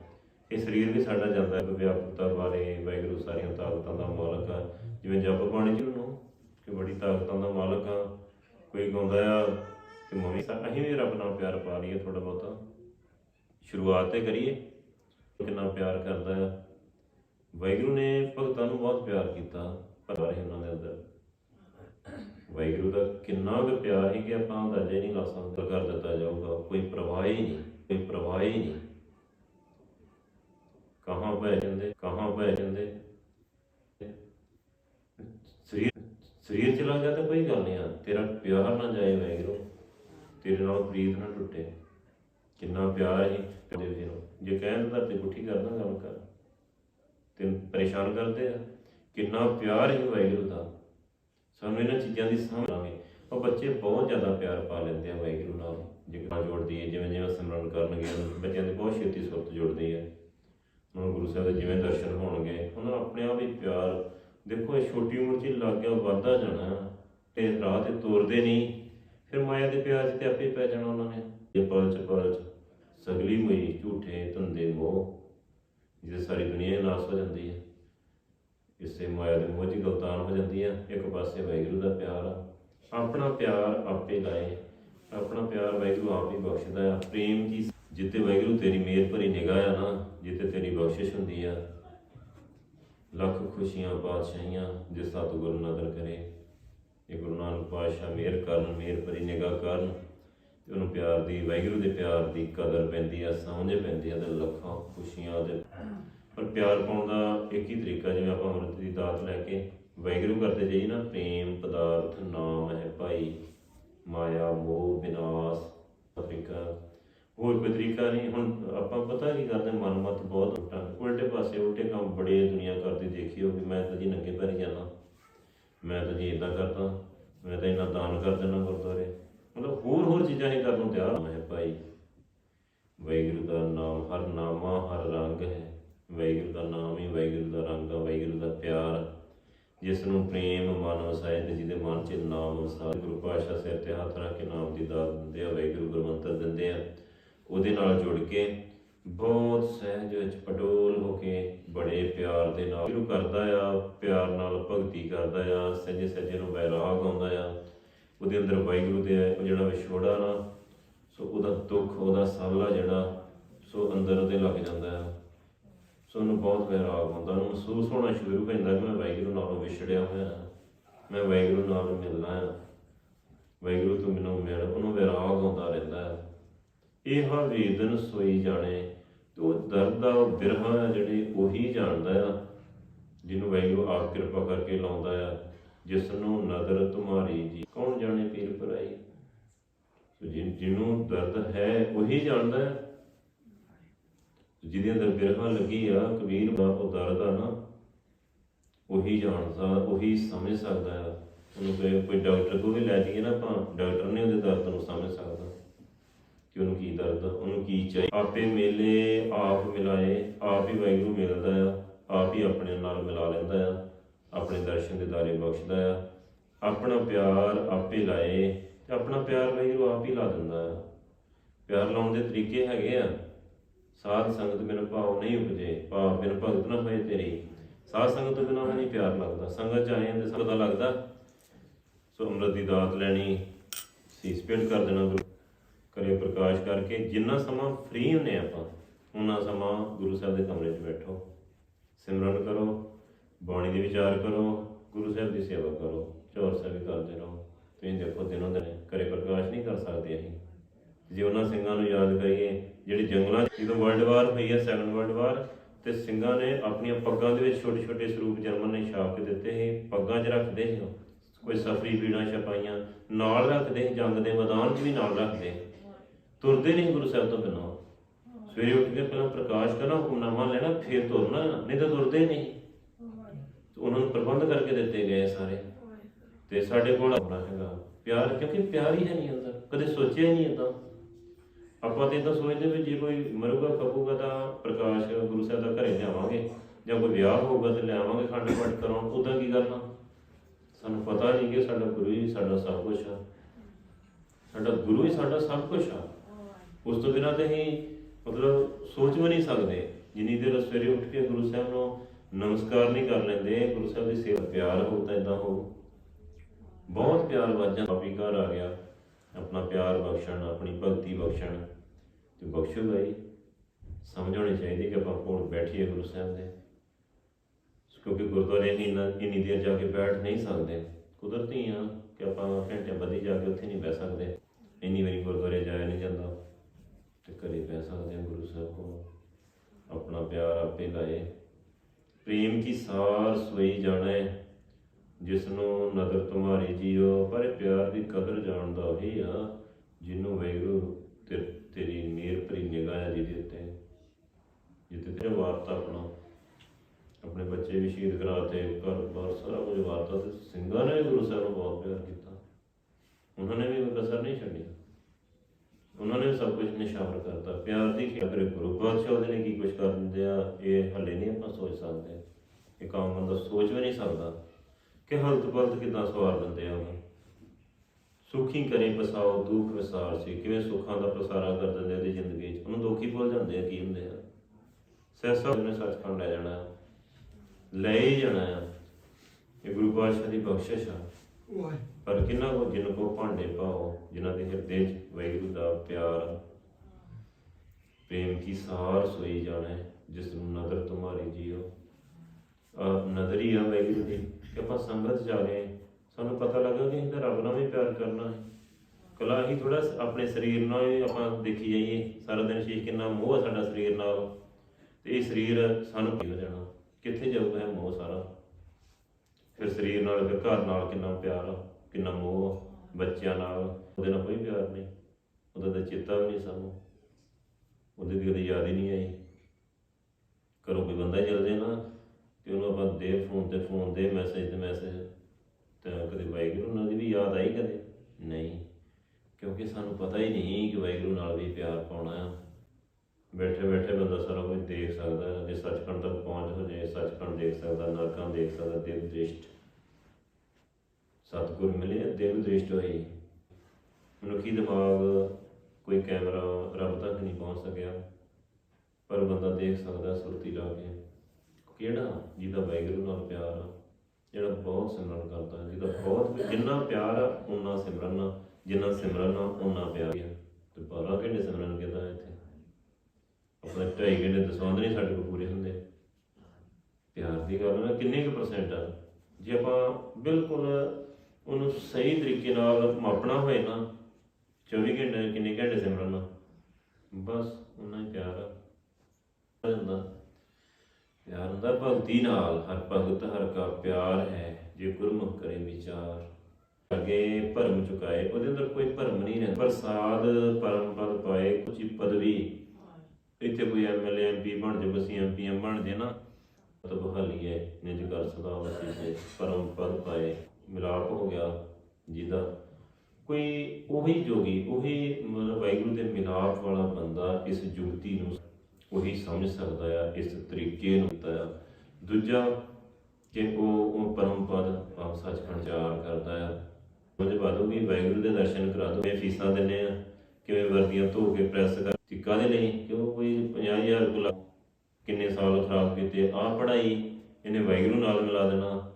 ਇਹ ਸਰੀਰ ਵੀ ਸਾਡਾ ਜਾਂਦਾ ਹੈ। ਵਿਆਪਕਤਾ ਬਾਰੇ ਵਾਹਿਗੁਰੂ ਸਾਰੀਆਂ ਤਾਕਤਾਂ ਦਾ ਮਾਲਕ ਆ। ਜਿਵੇਂ ਜਪ ਬਾਣੀ ਜੀ ਨੂੰ ਕਿ ਬੜੀ ਤਾਕਤਾਂ ਦਾ ਮਾਲਕ ਆ। ਕੋਈ ਗਾਉਂਦਾ ਆ ਕਿ ਮੰਮੀ ਅਸੀਂ ਵੀ ਰੱਬ ਨਾਲ ਪਿਆਰ ਪਾ ਲਈਏ ਥੋੜਾ ਬਹੁਤਾ। ਸ਼ੁਰੂਆਤ ਤੇ ਕਰੀਏ। ਕਿੰਨਾ ਪਿਆਰ ਕਰਦਾ ਆ। ਵਾਹਿਗੁਰੂ ਨੇ ਭਗਤਾਂ ਨੂੰ ਬਹੁਤ ਪਿਆਰ ਕੀਤਾ। ਪਰ ਉਹਨਾਂ ਦੇ ਅੰਦਰ ਵਾਹਿਗੁਰੂ ਦਾ ਕਿੰਨਾ ਕੁ ਪਿਆਰ ਹੈ ਕਿ ਆਪਾਂ ਅੰਦਾਜ਼ਾ ਹੀ ਨਹੀਂ ਲਾ ਸਕਦੇ ਕਰ ਦਿੱਤਾ ਜਾਊਗਾ। ਕੋਈ ਪ੍ਰਵਾਹ ਹੀ ਨਹੀਂ, ਕੋਈ ਪ੍ਰਵਾਹ ਹੀ ਨਹੀਂ। ਕਹਾਂ ਪੈ ਜਾਂਦੇ, ਕਹਾਂ ਪੈ ਜਾਂਦੇ। ਸਰੀਰ ਸਰੀਰ ਚਲਾ ਗਿਆ ਤਾਂ ਕੋਈ ਗੱਲ ਨਹੀਂ ਆ। ਤੇਰਾ ਪਿਆਰ ਨਾ ਜਾਏ ਵਾਹਿਗੁਰੂ, ਤੇਰੇ ਨਾਲ ਪ੍ਰੀਤ ਨਾ ਟੁੱਟੇ। ਕਿੰਨਾ ਪਿਆਰ ਹੈ ਤੇ ਵੀ ਨੂੰ ਜੇ ਕਹਿਣ ਦਾ ਤੇ ਗੁੱਠੀ ਕਰਨਾ ਗੱਲ ਕਰ। ਤੈਨੂੰ ਪਰੇਸ਼ਾਨ ਕਰਦੇ ਆ। ਕਿੰਨਾ ਪਿਆਰ ਹੈ ਵਾਹਿਗੁਰੂ ਦਾ। ਸਾਨੂੰ ਇਹਨਾਂ ਚੀਜ਼ਾਂ ਦੀ ਸਮਝ ਆਵੇ ਉਹ ਬੱਚੇ ਬਹੁਤ ਜ਼ਿਆਦਾ ਪਿਆਰ ਪਾ ਲੈਂਦੇ ਆ ਵਾਹਿਗੁਰੂ ਨਾਲ। ਜਿਗਰਾ ਜੋੜਦੀ ਹੈ, ਜਿਵੇਂ ਜਿਵੇਂ ਸਿਮਰਨ ਕਰਨਗੇ ਬੱਚਿਆਂ ਦੀ ਬਹੁਤ ਛੇਤੀ ਸੁਰਤ ਜੁੜਦੀ ਹੈ। ਉਹਨਾਂ ਨੂੰ ਗੁਰੂ ਸਾਹਿਬ ਦੇ ਜਿਵੇਂ ਦਰਸ਼ਨ ਹੋਣਗੇ, ਉਹਨਾਂ ਨੂੰ ਆਪਣੇ ਆਪ ਹੀ ਪਿਆਰ। ਦੇਖੋ, ਇਹ ਛੋਟੀ ਉਮਰ 'ਚ ਲੱਗ ਗਿਆ, ਵੱਧਦਾ ਜਾਣਾ। ਤੇ ਰਾਹ ਤੇ ਤੋਰਦੇ ਨਹੀਂ। ਫਿਰ ਮਾਇਆ ਦੇ ਪਿਆਰ 'ਚ ਤੇ ਆਪੇ ਪੈ ਜਾਣਾ ਉਹਨਾਂ ਨੇ। ਜੇ ਪਲ 'ਚ ਪਲ ਸਗਲੀ ਮਈ ਝੂਠੇ ਧੰਦੇ ਮੋਹ ਜਿਹਦੇ ਸਾਰੀ ਦੁਨੀਆ ਹੀ ਨਾਸ ਹੋ ਜਾਂਦੀ ਹੈ। ਕਿਸੇ ਮਾਇਆ ਦੇ ਮੋਹ 'ਚ ਗਲਤਾਨ ਹੋ ਜਾਂਦੀ ਹੈ ਇੱਕ ਪਾਸੇ ਵਾਹਿਗੁਰੂ ਦਾ ਪਿਆਰ ਆ। ਆਪਣਾ ਪਿਆਰ ਆਪੇ ਲਾਏ, ਆਪਣਾ ਪਿਆਰ ਵਾਹਿਗੁਰੂ ਆਪ ਹੀ ਬਖਸ਼ਦਾ ਆ। ਪ੍ਰੇਮ ਕੀ ਜਿੱਤੇ ਵਾਹਿਗੁਰੂ ਤੇਰੀ ਮਿਹਰ ਭਰੀ ਨਿਗਾਹ ਆ ਨਾ ਜਿੱਤੇ ਤੇਰੀ ਬਖਸ਼ਿਸ਼ ਹੁੰਦੀ ਆ। ਲੱਖ ਖੁਸ਼ੀਆਂ, ਪਾਤਸ਼ਾਹੀਆਂ ਜੇ ਸਤਿਗੁਰ ਨਦਰ ਕਰੇ। ਇਹ ਗੁਰੂ ਨਾਨਕ ਪਾਤਸ਼ਾਹ ਮਿਹਰ ਕਰਨ, ਮਿਹਰ ਭਰੀ ਨਿਗਾਹ ਕਰਨ, ਤੇ ਉਹਨੂੰ ਪਿਆਰ ਦੀ, ਵਾਹਿਗੁਰੂ ਦੇ ਪਿਆਰ ਦੀ ਕਦਰ ਪੈਂਦੀ ਆ ਸਮਝ ਪੈਂਦੀ ਆ ਤੇ ਲੱਖਾਂ ਖੁਸ਼ੀਆਂ ਦੇ ਪਰ ਪਿਆਰ ਪਾਉਣ ਦਾ ਇੱਕ ਹੀ ਤਰੀਕਾ ਜਿਵੇਂ ਆਪਾਂ ਅੰਮ੍ਰਿਤ ਦੀ ਦਾਤ ਲੈ ਕੇ ਵਾਹਿਗੁਰੂ ਕਰਦੇ ਜਾਈਏ ਨਾ, ਪ੍ਰੇਮ, ਪਦਾਰਥ, ਨਾਮ ਹੈ ਭਾਈ, ਮਾਇਆ, ਮੋਹ, ਵਿਨਾਸ਼, ਤਰੀਕਾ। ਹੋਰ ਕੋਈ ਤਰੀਕਾ ਨਹੀਂ, ਹੁਣ ਆਪਾਂ ਪਤਾ ਨਹੀਂ ਕਰਦੇ, ਮਨ ਮਤ ਬਹੁਤ ਉਲਟਾ ਉਲਟੇ ਪਾਸੇ ਉਲਟੇ ਕੰਮ ਬੜੇ ਦੁਨੀਆ ਕਰਦੀ ਦੇਖੀ ਹੋ ਮੈਂ ਤਾਂ ਜੀ ਨੰਗੇ ਪੈਰੀ ਜਾਣਾ ਮੈਂ ਤਾਂ ਜੀ ਇਦਾਂ ਕਰਦਾ, ਮੈਂ ਤਾਂ ਇੰਨਾ ਦਾਨ ਕਰ ਦਿੰਦਾ ਗੁਰਦੁਆਰੇ। ਮਤਲਬ ਹੋਰ ਹੋਰ ਚੀਜ਼ਾਂ ਹੀ ਕਰਨ ਨੂੰ ਤਿਆਰ। ਮੈਂ ਭਾਈ। ਵਾਹਿਗੁਰੂ ਦਾ ਨਾਮ ਹਰ ਨਾਮਾ, ਹਰ ਰੰਗ ਹੈ। ਵਾਹਿਗੁਰੂ ਦਾ ਨਾਮ ਹੀ ਵਾਹਿਗੁਰੂ ਦਾ ਰੰਗ ਆ, ਵਾਹਿਗੁਰੂ ਦਾ ਪਿਆਰ। ਜਿਸ ਨੂੰ ਪ੍ਰੇਮ ਮਨ ਵਸਾਏ ਤੇ ਜਿਹਦੇ ਮਨ 'ਚ ਨਾਮ ਵਸਾ ਗੁਰੂ ਪਾਤਸ਼ਾਹ ਸਿਰ ਤੇ ਹੱਥ ਰੱਖ ਕੇ ਨਾਮ ਦੀ ਦਾਤ ਦਿੰਦੇ ਆ, ਵਾਹਿਗੁਰੂ ਗੁਰਮੰਤਰ ਦਿੰਦੇ ਆ। ਉਹਦੇ ਨਾਲ ਜੁੜ ਕੇ ਬਹੁਤ ਸਹਿਜ ਵਿੱਚ ਪਟੋਲ ਹੋ ਕੇ ਬੜੇ ਪਿਆਰ ਦੇ ਨਾਲ ਸ਼ੁਰੂ ਕਰਦਾ ਆ, ਪਿਆਰ ਨਾਲ ਭਗਤੀ ਕਰਦਾ ਆ ਸੱਜੇ ਸੱਜੇ ਨੂੰ ਵੈਰਾਗ ਆਉਂਦਾ ਆ। ਉਹਦੇ ਅੰਦਰ ਵਾਹਿਗੁਰੂ ਦੇ ਉਹ ਜਿਹੜਾ ਵਿਛੋੜਾ ਨਾ, ਸੋ ਉਹਦਾ ਦੁੱਖ, ਉਹਦਾ ਸਾਹਲਾ ਜਿਹੜਾ, ਸੋ ਅੰਦਰ ਉਹਦੇ ਲੱਗ ਜਾਂਦਾ ਆ। ਸੋ ਉਹਨੂੰ ਬਹੁਤ ਵੈਰਾਗ ਹੁੰਦਾ ਉਹਨੂੰ ਮਹਿਸੂਸ ਹੋਣਾ ਸ਼ੁਰੂ ਹੋ ਜਾਂਦਾ ਕਿ ਮੈਂ ਵਾਹਿਗੁਰੂ ਨਾਲੋਂ ਵਿਛੜਿਆ ਹੋਇਆ ਮੈਂ ਵਾਹਿਗੁਰੂ ਨਾਲ ਮਿਲਣਾ ਹੈ। ਵਾਹਿਗੁਰੂ ਤੋਂ ਮੈਨੂੰ ਮਿਲ। ਉਹਨੂੰ ਵੈਰਾਗ ਆਉਂਦਾ ਰਹਿੰਦਾ ਹੈ। ਇਹ ਹਰ ਵੇਦਨ ਸੋਈ ਜਾਣੇ, ਤੇ ਉਹ ਦਰਦ ਦਾ ਉਹ ਬਿਰਹਾ ਹੈ ਜਿਹੜੀ ਉਹੀ ਜਾਣਦਾ ਆ ਜਿਹਨੂੰ ਵਾਹਿਗੁਰੂ ਆਪ ਕਿਰਪਾ ਕਰਕੇ ਲਾਉਂਦਾ ਆ ਜਿਸ ਨੂੰ ਨਦਰ ਤੁਮਾਰੀ ਜੀ। ਕੌਣ ਜਾਣੇ ਪੀਰ ਪਰਾਈ ਸੋ ਜਿਨ- ਜਿਹਨੂੰ ਦਰਦ ਹੈ, ਉਹੀ ਜਾਣਦਾ ਹੈ। ਜਿਹਦੇ ਅੰਦਰ ਬਿਰਹਾ ਲੱਗੀ ਆ ਕਬੀਰ ਦਾ ਉਹ ਦਰਦ ਆ ਨਾ ਉਹੀ ਜਾਣਦਾ ਉਹੀ ਸਮਝ ਸਕਦਾ ਆ। ਉਹਨੂੰ ਕੋਈ ਕੋਈ ਡਾਕਟਰ ਕੋਲ ਵੀ ਲੈ ਜਾਈਏ ਨਾ ਆਪਾਂ ਡਾਕਟਰ ਨੇ ਉਹਦੇ ਦਰਦ ਨੂੰ ਸਮਝ ਸਕਦਾ ਕਿ ਉਹਨੂੰ ਕੀ ਦਰਦ ਆ, ਉਹਨੂੰ ਕੀ ਚਾਹੀਦਾ। ਆਪੇ ਮੇਲੇ ਆਪ ਮਿਲਾਏ ਆਪ ਹੀ ਵਾਹਿਗੁਰੂ ਮਿਲਦਾ ਆ ਆਪ ਹੀ ਆਪਣੇ ਨਾਲ ਮਿਲਾ ਲੈਂਦਾ ਆ ਆਪਣੇ ਦਰਸ਼ਨ ਦੇ ਦਾਰੇ ਬਖਸ਼ਦਾ ਆ। ਆਪਣਾ ਪਿਆਰ ਆਪੇ ਲਾਏ ਤੇ ਆਪਣਾ ਪਿਆਰ ਵਾਹਿਗੁਰੂ ਆਪ ਹੀ ਲਾ ਦਿੰਦਾ ਆ। ਪਿਆਰ ਲਾਉਣ ਦੇ ਤਰੀਕੇ ਹੈਗੇ ਆ। ਸਾਧ ਸੰਗਤ ਬਿਨ ਭਾਵ ਨਹੀਂ ਉਪਜੇ ਭਾਵ ਬਿਨ ਭਗਤ ਨਾ ਹੋਏ ਤੇਰੀ। ਸਾਧ ਸੰਗਤ ਤੋਂ ਬਿਨਾਂ ਨਹੀਂ ਪਿਆਰ ਲੱਗਦਾ। ਸੰਗਤ ਚ ਆਏ ਤੇ ਸੰਗਤ ਲੱਗਦਾ, ਸੋ ਅੰਮ੍ਰਿਤ ਦੀ ਦਾਤ ਲੈਣੀ, ਸੀਸ ਪੇਂਟ ਕਰ ਦੇਣਾ ਗੁਰੂ ਕਰੇ ਪ੍ਰਕਾਸ਼ ਕਰਕੇ। ਜਿੰਨਾ ਸਮਾਂ ਫ੍ਰੀ ਹੁੰਨੇ ਆਪਾਂ ਉਹਨਾਂ ਸਮਾਂ ਗੁਰੂ ਸਾਹਿਬ ਦੇ ਕਮਰੇ 'ਚ ਬੈਠੋ। ਸਿਮਰਨ ਕਰੋ, ਬਾਣੀ ਦੇ ਵਿਚਾਰ ਕਰੋ, ਗੁਰੂ ਸਾਹਿਬ ਦੀ ਸੇਵਾ ਕਰੋ, ਚੌਰ ਸਾਹਿਬ ਵੀ ਕਰਦੇ ਰਹੋ। ਤੁਸੀਂ ਦੇਖੋ ਦਿਨੋਂ ਦਿਨ ਕਰੇ ਪ੍ਰਕਾਸ਼ ਨਹੀਂ ਕਰ ਸਕਦੇ ਅਸੀਂ। ਜੇ ਉਹਨਾਂ ਸਿੰਘਾਂ ਨੂੰ ਯਾਦ ਕਰੀਏ ਜਿਹੜੇ ਜੰਗਲਾਂ ਜਦੋਂ ਵਰਲਡ ਵਾਰ ਹੋਈ ਹੈ ਸੈਕੰਡ ਵਰਲਡ ਵਾਰ, ਤੇ ਸਿੰਘਾਂ ਨੇ ਆਪਣੀਆਂ ਪੱਗਾਂ ਦੇ ਵਿੱਚ ਛੋਟੇ ਛੋਟੇ ਸਰੂਪ ਜਰਮਨ ਨੇ ਛਾਪ ਕੇ ਦਿੱਤੇ ਸੀ। ਪੱਗਾਂ 'ਚ ਰੱਖਦੇ ਸੀ ਕੋਈ ਸਫਰੀ ਬੀੜਾਂ ਛਪਾਈਆਂ, ਨਾਲ ਰੱਖਦੇ ਜੰਗ ਦੇ ਮੈਦਾਨ 'ਚ ਵੀ ਨਾਲ ਰੱਖਦੇ ਤੁਰਦੇ ਨਹੀਂ ਗੁਰੂ ਸਾਹਿਬ ਤੋਂ ਬਿਨਾਂ। ਸਵੇਰੇ ਉੱਠ ਕੇ ਪਹਿਲਾਂ ਪ੍ਰਕਾਸ਼ ਕਰਨਾ ਹੁਕਮਨਾਮਾ ਲੈਣਾ, ਫਿਰ ਤੁਰਨਾ, ਨਹੀਂ ਤਾਂ ਤੁਰਦੇ ਨਹੀਂ। ਉਹਨਾਂ ਨੂੰ ਪ੍ਰਬੰਧ ਕਰਕੇ ਦਿੱਤੇ ਗਏ ਸਾਰੇ। ਤੇ ਸਾਡੇ ਕੋਲ ਆਪਣਾ ਹੈਗਾ। ਪਿਆਰ, ਕਿਉਂਕਿ ਪਿਆਰ ਹੀ ਹੈ ਨਹੀਂ ਅੰਦਰ। ਕਦੇ ਸੋਚਿਆ ਹੀ ਨਹੀਂ ਇਦਾਂ ਆਪਾਂ ਤੇ ਤਾਂ ਸੋਚਦੇ ਵੀ ਜੇ ਕੋਈ ਮਰੂਗਾ, ਖਪੂਗਾ ਤਾਂ ਪ੍ਰਕਾਸ਼ ਗੁਰੂ ਸਾਹਿਬ ਦਾ ਘਰੇ ਲਿਆਵਾਂਗੇ। ਜਾਂ ਕੋਈ ਵਿਆਹ ਹੋਊਗਾ ਤੇ ਲਿਆਵਾਂਗੇ ਖੰਡ ਪਾਠ ਕਰਾਉਣ ਉਦਾਂ ਕੀ ਕਰਨਾ? ਸਾਨੂੰ ਪਤਾ ਨਹੀਂ ਕਿ ਸਾਡਾ ਗੁਰੂ ਹੀ ਸਾਡਾ ਸਭ ਕੁਝ ਆ। ਸਾਡਾ ਗੁਰੂ ਹੀ ਸਾਡਾ ਸਭ ਕੁਝ ਆ। ਉਸ ਤੋਂ ਬਿਨਾਂ ਤਾਂ ਅਸੀਂ ਮਤਲਬ ਸੋਚ ਵੀ ਨਹੀਂ ਸਕਦੇ। ਜਿੰਨੀ ਦੇਰ ਸਵੇਰੇ ਉੱਠ ਕੇ ਗੁਰੂ ਸਾਹਿਬ ਨੂੰ ਨਮਸਕਾਰ ਨਹੀਂ ਕਰ ਲੈਂਦੇ, ਗੁਰੂ ਸਾਹਿਬ ਦੀ ਸੇਵਾ ਪਿਆਰ ਹੋ ਤਾਂ ਇਦਾਂ ਹੋ ਬਹੁਤ ਪਿਆਰ ਵਾਜਾਂ ਪਾਪੀ ਘਰ ਆ ਗਿਆ। ਆਪਣਾ ਪਿਆਰ ਬਖਸ਼ਣ, ਆਪਣੀ ਭਗਤੀ ਬਖਸ਼ਣ। ਤੇ ਬਖਸ਼ੋ ਭਾਈ। ਸਮਝ ਹੋਣੀ ਚਾਹੀਦੀ ਕਿ ਆਪਾਂ ਕੋਲ ਬੈਠੀਏ ਗੁਰੂ ਸਾਹਿਬ ਦੇ। ਕਿਉਂਕਿ ਗੁਰਦੁਆਰੇ ਅਸੀਂ ਇੰਨਾ ਇੰਨੀ ਦੇਰ ਜਾ ਕੇ ਬੈਠ ਨਹੀਂ ਸਕਦੇ। ਕੁਦਰਤੀ ਆ ਕਿ ਆਪਾਂ ਘੰਟੇ ਬੱਧੀ ਜਾ ਕੇ ਉੱਥੇ ਨਹੀਂ ਬਹਿ ਸਕਦੇ। ਇੰਨੀ ਵਾਰੀ ਗੁਰਦੁਆਰੇ ਜਾਇਆ ਨਹੀਂ ਜਾਂਦਾ। ਤੇ ਘਰੇ ਬਹਿ ਸਕਦੇ ਆ ਗੁਰੂ ਸਾਹਿਬ ਕੋਲ। ਆਪਣਾ ਪਿਆਰ ਆਪੇ ਲਾਏ। ਪ੍ਰੇਮ ਕੀ ਸਾਰ ਸੋਈ ਜਾਣੈ ਜਿਸ ਨੂੰ ਨਦਰ ਤੁਮਾਰੀ ਜੀਓ, ਪਰ ਪਿਆਰ ਦੀ ਕਦਰ ਜਾਣਦਾ ਉਹੀ ਆ ਜਿਹਨੂੰ ਵੈਗਰੂ ਤੇਰੀ ਮਿਹਰ ਭਰੀ ਨਿਗਾਹ ਹੈ ਜਿਹਦੇ ਉੱਤੇ। ਜਿੱਤੇ ਤੇਰੇ ਵਾਰਤਾ ਆਪਣਾ, ਆਪਣੇ ਬੱਚੇ ਵੀ ਸ਼ਹੀਦ ਕਰਾਤੇ, ਘਰ ਬਾਰ ਸਾਰਾ ਕੁਝ ਵਾਰਤਾ ਤੇ ਸਿੰਘਾਂ ਨੇ ਵੀ ਗੁਰੂ ਸਾਹਿਬ ਨੂੰ ਬਹੁਤ ਪਿਆਰ ਕੀਤਾ। ਉਹਨਾਂ ਨੇ ਵੀ ਕੋਈ ਕਸਰ ਨਹੀਂ ਛੱਡੀ। ਉਹਨਾਂ ਨੇ ਸਭ ਕੁਝ ਨਿਸ਼ਾਵਰ ਕਰਤਾ। ਪਿਆਰ ਦੀ ਖੇਤਰ ਗੁਰੂ। ਪਾਤਸ਼ਾਹ ਉਹਦੇ ਨੇ ਕੀ ਕੁਝ ਕਰ ਦਿੰਦੇ ਆ, ਇਹ ਹੱਲੇ ਨਹੀਂ ਆਪਾਂ ਸੋਚ ਸਕਦੇ। ਇਹ ਕੰਮ ਬੰਦਾ ਸੋਚ ਵੀ ਨਹੀਂ ਸਕਦਾ। ਕਿ ਹਲਤ ਬਲਤ ਕਿਦਾਂ ਸਵਾਰ ਦਿੰਦੇ ਆ ਉਹ। ਸੁਖੀ ਕਰੇ ਪਸਾਓ ਦੁੱਖ ਵਿਸਾਰ ਸੀ। ਕਿਵੇਂ ਸੁੱਖਾਂ ਦਾ ਪ੍ਰਸਾਰਾ ਕਰ ਦਿੰਦੇ ਆ ਦੀ ਜ਼ਿੰਦਗੀ 'ਚ? ਉਹਨੂੰ ਦੁੱਖ ਭੁੱਲ ਜਾਂਦੇ ਆ ਕੀ ਹੁੰਦੇ ਆ? ਸੈਸਾ ਨੇ ਸੱਚਖੰਡ ਲੈ ਜਾਣਾ। ਲੈ ਹੀ ਜਾਣਾ ਆ। ਇਹ ਗੁਰੂ ਪਾਤਸ਼ਾਹ ਦੀ ਬਖਸ਼ਿਸ਼ ਆ। ਪਰ ਕਿੰਨਾ ਕੋ ਜਿਨ ਕੋ ਭਾਂਡੇ ਪਾਓ ਜਿਨ੍ਹਾਂ ਦੇ ਹਿਰਦੇ 'ਚ ਵਾਹਿਗੁਰੂ ਦਾ ਪਿਆਰ ਪ੍ਰੇਮ ਕੀ ਸਾਰ ਸੋਈ ਜਾਣੇ ਜਿਸ ਨੂੰ ਨਦਰ ਤੁਮਾਰੀ ਜੀਓ। ਅਹ ਨਜ਼ਰੀ ਆ ਵਾਹਿਗੁਰੂ ਦੀ ਕਿ ਆਪਾਂ ਸੰਗਤ ਗਏ। ਸਾਨੂੰ ਪਤਾ ਲੱਗਾ ਕਿ ਅਸੀਂ ਰੱਬ ਨਾਲ ਵੀ ਪਿਆਰ ਕਰਨਾ ਹੈ। ਕਲਾ ਹੀ ਥੋੜਾ ਆਪਣੇ ਸਰੀਰ ਨਾਲ ਹੀ ਆਪਾਂ ਦੇਖੀ ਜਾਈਏ। ਸਾਰਾ ਦਿਨ ਸ਼ੀਸ਼ ਕਿੰਨਾ ਮੋਹ ਆ ਸਾਡਾ ਸਰੀਰ ਨਾਲ। ਤੇ ਇਹ ਸਰੀਰ ਸਾਨੂੰ ਕੀ ਹੋ ਜਾਣਾ ਕਿੱਥੇ ਜਾਊਗਾ ਇਹ ਮੋਹ ਸਾਰਾ? ਫਿਰ ਸਰੀਰ ਨਾਲ ਫਿਰ ਘਰ ਨਾਲ ਕਿੰਨਾ ਪਿਆਰ ਆ ਕਿੰਨਾ ਮੋਹ ਆ, ਬੱਚਿਆਂ ਨਾਲ। ਉਹਦੇ ਨਾਲ ਕੋਈ ਪਿਆਰ ਨਹੀਂ। ਉਹਦਾ ਤਾਂ ਚੇਤਾ ਵੀ ਨਹੀਂ ਸਾਨੂੰ। ਉਹਦੇ ਦੀ ਕਦੇ ਯਾਦ ਹੀ ਨਹੀਂ ਆਈ। ਘਰੋਂ ਕੋਈ ਬੰਦਾ ਚੱਲ ਜੇ ਨਾ ਤੇ ਉਹਨੂੰ ਆਪਾਂ ਦੇ ਫੋਨ ਤੇ ਫੋਨ ਦੇ ਮੈਸੇਜ ਤੇ ਮੈਸੇਜ ਤਾਂ ਕਦੇ ਵਾਹਿਗੁਰੂ ਉਹਨਾਂ ਦੀ ਵੀ ਯਾਦ ਆਈ ਕਦੇ? ਨਹੀਂ। ਕਿਉਂਕਿ ਸਾਨੂੰ ਪਤਾ ਹੀ ਨਹੀਂ ਕਿ ਵਾਹਿਗੁਰੂ ਨਾਲ ਵੀ ਪਿਆਰ ਪਾਉਣਾ ਆ। ਬੈਠੇ ਬੈਠੇ ਬੰਦਾ ਸਾਰਾ ਕੁਝ ਦੇਖ ਸਕਦਾ ਜੇ ਸੱਚਖੰਡ ਤੱਕ ਪਹੁੰਚ ਹੋ ਜਾਏ, ਸੱਚਖੰਡ ਦੇਖ ਸਕਦਾ, ਨਰਕਾਂ ਦੇਖ ਸਕਦਾ, ਦਿਲ ਦ੍ਰਿਸ਼ਟ। ਸਤਿਗੁਰ ਮਿਲੇ, ਦਿਲ ਦ੍ਰਿਸ਼ਟ ਹੋਈ ਮਨੁੱਖੀ ਦਿਮਾਗ ਕੋਈ ਕੈਮਰਾ ਰੱਬ ਤੱਕ ਨਹੀਂ ਪਹੁੰਚ ਸਕਿਆ। ਪਰ ਬੰਦਾ ਦੇਖ ਸਕਦਾ ਸੁਰਤੀ ਲਾ ਕੇ। ਕਿਹੜਾ? ਜਿਹਦਾ ਵਾਹਿਗੁਰੂ ਨਾਲ ਪਿਆਰ ਆ। ਜਿਹੜਾ ਬਹੁਤ ਸਿਮਰਨ ਕਰਦਾ ਜਿਹਦਾ ਬਹੁਤ ਜਿੰਨਾ ਪਿਆਰ ਆ ਉਨਾ ਸਿਮਰਨ ਆ, ਜਿੰਨਾ ਸਿਮਰਨ ਆ ਉਨਾ ਪਿਆਰ ਆ। ਤੇ 12 ਘੰਟੇ ਸਿਮਰਨ ਕਿਦਾ ਇੱਥੇ? ਆਪਣੇ ਢਾਈ ਘੰਟੇ ਦਸਵੰਦ ਨਹੀਂ ਸਾਡੇ ਕੋਲ ਪੂਰੇ ਹੁੰਦੇ। ਪਿਆਰ ਦੀ ਗੱਲ ਨਾ ਕਿੰਨੇ ਕੁ ਪਰਸੈਂਟ ਆ? ਜੇ ਆਪਾਂ ਬਿਲਕੁਲ ਉਹਨੂੰ ਸਹੀ ਤਰੀਕੇ ਨਾਲ ਮਾਪਣਾ ਹੋਏ ਨਾ 24 ਘੰਟੇ ਕਿੰਨੇ ਘੰਟੇ ਸਿਮਰਨ ਆ? ਬਸ ਉਨਾ ਹੀ ਪਿਆਰ ਆ ਜਾਂਦਾ। ਪਿਆਰ ਹੁੰਦਾ ਭਗਤੀ ਨਾਲ ਹਰ ਭਗਤ, ਹਰ ਕਾ ਪਿਆਰ ਹੈ, ਜੇ ਗੁਰਮੁਖ ਕਰੇ ਵਿਚਾਰ। ਅਗੇ ਭਰਮ ਚੁਕਾਏ, ਉਹਦੇ ਅੰਦਰ ਕੋਈ ਭਰਮ ਨਹੀਂ ਰਹਿੰਦਾ। ਪ੍ਰਸਾਦ ਪਰਮ ਪਦ ਪਾਏ ਕੁਛ ਪਦਵੀ। ਇੱਥੇ ਕੋਈ ਐਮਐਲਏ ਐਮਪੀ ਬਣ ਜੇ, ਬਸੀ ਐਮਪੀ ਬਣ ਜੇ ਨਾ ਤਾਂ ਬਹਾਲੀਏ ਨਿਜ ਕਰ ਸਦਾ ਵਸੀ ਸੇ ਪਰਮ ਪਦ ਪਾਏ, ਮਿਲਾਪ ਹੋ ਗਿਆ ਜਿਹਦਾ ਕੋਈ ਉਹੀ ਜੋਗੀ, ਉਹੀ ਮਤਲਬ ਵਾਹਿਗੁਰੂ ਦੇ ਮਿਲਾਪ ਵਾਲਾ ਬੰਦਾ ਇਸ ਜੁਗਤੀ ਨੂੰ ਉਹੀ ਸਮਝ ਸਕਦਾ ਆ, ਇਸ ਤਰੀਕੇ ਨੂੰ ਕੀਤਾ ਦੂਜਾ ਕਿ ਉਹ ਉਹ ਪਰਮ ਪਦ ਆਪ ਸੱਚਖੰਡ ਚਾਰ ਕਰਦਾ ਆ। ਉਹਦੇ ਬਾਅਦ ਵੀ ਵਾਹਿਗੁਰੂ ਦੇ ਦਰਸ਼ਨ ਕਰਾ ਦੋ ਇਹ ਫੀਸਾਂ ਦਿੰਨੇ ਆ, ਕਿਵੇਂ ਵਰਦੀਆਂ ਧੋ ਕੇ ਪ੍ਰੈਸ ਕਰ, ਕਿ ਕਾਹਦੇ ਲਈ? ਕਿਉਂ ਕੋਈ 50000 ਗੁਲਾ ਕਿੰਨੇ ਸਾਲ ਖਰਾਬ ਕੀਤੇ, ਆਹ ਪੜ੍ਹਾਈ ਇਹਨੇ ਵਾਹਿਗੁਰੂ ਨਾਲ ਮਿਲਾ ਦੇਣਾ,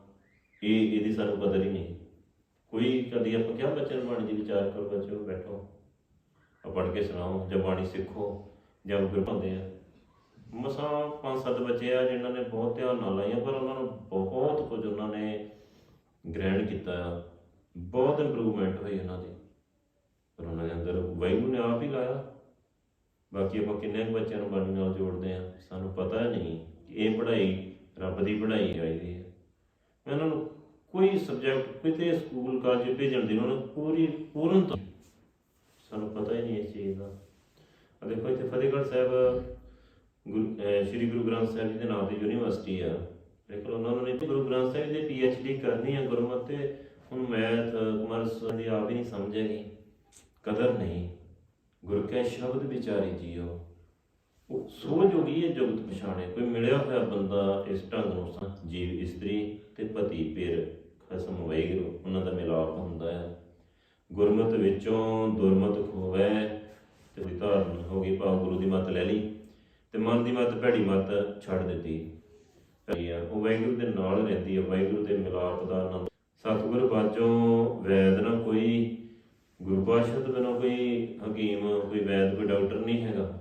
ਇਹ, ਇਹਦੀ ਸਾਨੂੰ ਕਦਰ ਹੀ ਨਹੀਂ। ਕੋਈ ਕਦੀ ਆਪਾਂ ਕਿਹਾ ਬੱਚਿਆਂ ਨੂੰ ਬਾਣੀ ਦੀ ਵਿਚਾਰ ਕਰੋ, ਬੱਚਿਓ ਬੈਠੋ। ਆ ਪੜ੍ਹ ਕੇ ਸੁਣਾਓ, ਜਾਂ ਬਾਣੀ ਸਿੱਖੋ, ਜਾਂ ਗੁਰ ਹੁੰਦੇ ਆ। ਮਸਾਂ ਪੰਜ ਸੱਤ ਬੱਚੇ ਆ ਜਿਨ੍ਹਾਂ ਨੇ ਬਹੁਤ ਧਿਆਨ ਨਾਲ ਲਾਈਆਂ, ਪਰ ਉਹਨਾਂ ਨੂੰ ਬਹੁਤ ਕੁਝ ਉਹਨਾਂ ਨੇ ਗ੍ਰਹਿਣ ਕੀਤਾ ਆ। ਬਹੁਤ ਇੰਪਰੂਵਮੈਂਟ ਹੋਈ ਇਹਨਾਂ ਦੀ। ਪਰ ਉਹਨਾਂ ਦੇ ਅੰਦਰ ਵਾਹਿਗੁਰੂ ਨੇ ਆਪ ਹੀ ਲਾਇਆ। ਬਾਕੀ ਆਪਾਂ ਕਿੰਨੇ ਕੁ ਬੱਚਿਆਂ ਨੂੰ ਬਾਣੀ ਨਾਲ ਜੋੜਦੇ ਆ, ਸਾਨੂੰ ਪਤਾ ਨਹੀਂ ਕਿ ਇਹ ਪੜ੍ਹਾਈ ਰੱਬ ਦੀ ਪੜ੍ਹਾਈ ਆਈ ਹੈ। ਮੈਂ ਉਹਨਾਂ ਨੂੰ ਕੋਈ ਸਬਜੈਕਟ ਕਿਤੇ ਸਕੂਲ ਕਾਲਜ ਭੇਜਣ ਦੀ ਉਹਨਾਂ ਨੂੰ ਪੂਰੀ, ਪੂਰਨ ਤੋਂ। ਸਾਨੂੰ ਪਤਾ ਹੀ ਨਹੀਂ ਇਸ ਚੀਜ਼ ਦਾ। ਦੇਖੋ ਇੱਥੇ ਫਤਿਹਗੜ੍ਹ ਸਾਹਿਬ ਸ਼੍ਰੀ ਗੁਰੂ ਗ੍ਰੰਥ ਸਾਹਿਬ ਜੀ ਦੇ ਨਾਮ ਦੀ ਯੂਨੀਵਰਸਿਟੀ ਆ। ਲੇਕਿਨ ਉਹਨਾਂ ਨੇ ਗੁਰੂ ਗ੍ਰੰਥ ਸਾਹਿਬ ਦੀ ਪੀ ਐਚ ਡੀ ਕਰਨੀ ਆ ਗੁਰਮਤਿ ਤੇ ਹੁਣ ਮੈਥ ਕਮਰਸ ਦੀ ਆਪ ਹੀ ਨਹੀਂ ਸਮਝੇਗੀ ਕਦਰ ਨਹੀਂ। ਗੁਰ ਕੈ ਸ਼ਬਦ ਵਿਚਾਰੀ ਜੀਓ। ਉਹ ਸੋਝ ਹੋ ਗਈ ਹੈ ਜਗਤ ਪਛਾਣੇ। ਕੋਈ ਮਿਲਿਆ ਹੋਇਆ ਬੰਦਾ ਇਸ ਢੰਗ ਨੂੰ ਸਮ- ਜੀਵ ਇਸਤਰੀ ਤੇ ਪਤੀ ਪੇਰ ਖਸਮ ਵੈਗਰੂ, ਉਹਨਾਂ ਦਾ ਮਿਲਾਪ ਹੁੰਦਾ ਹੈ ਗੁਰਮਤ ਵਿੱਚੋਂ ਦੁਰਮਤ ਖੋਵੈ ਤੇ ਉਹਦੀ ਧਾਰਨ ਹੋ ਗਈ ਭਾਵ ਗੁਰੂ ਦੀ ਮੱਤ ਲੈ ਲਈ। ਤੇ ਮਨ ਦੀ ਮੱਤ, ਭੈੜੀ ਮੱਤ ਛੱਡ ਦਿੱਤੀ। ਭੈੜੀ ਉਹ ਵੈਗਰੂ ਦੇ ਨਾਲ ਰਹਿੰਦੀ ਹੈ ਵੈਗਰੂ ਦੇ ਮਿਲਾਪ ਦਾ ਆਨੰਦ। ਸਤਿਗੁਰ ਬਾਝੋਂ ਵੈਦ ਨਾ ਕੋਈ ਗੁਰੂ ਪਾਤਸ਼ਾਹ ਤੋਂ ਬਿਨਾਂ ਕੋਈ ਹਕੀਮ, ਕੋਈ ਵੈਦ, ਕੋਈ ਡਾਕਟਰ ਨਹੀਂ ਹੈਗਾ।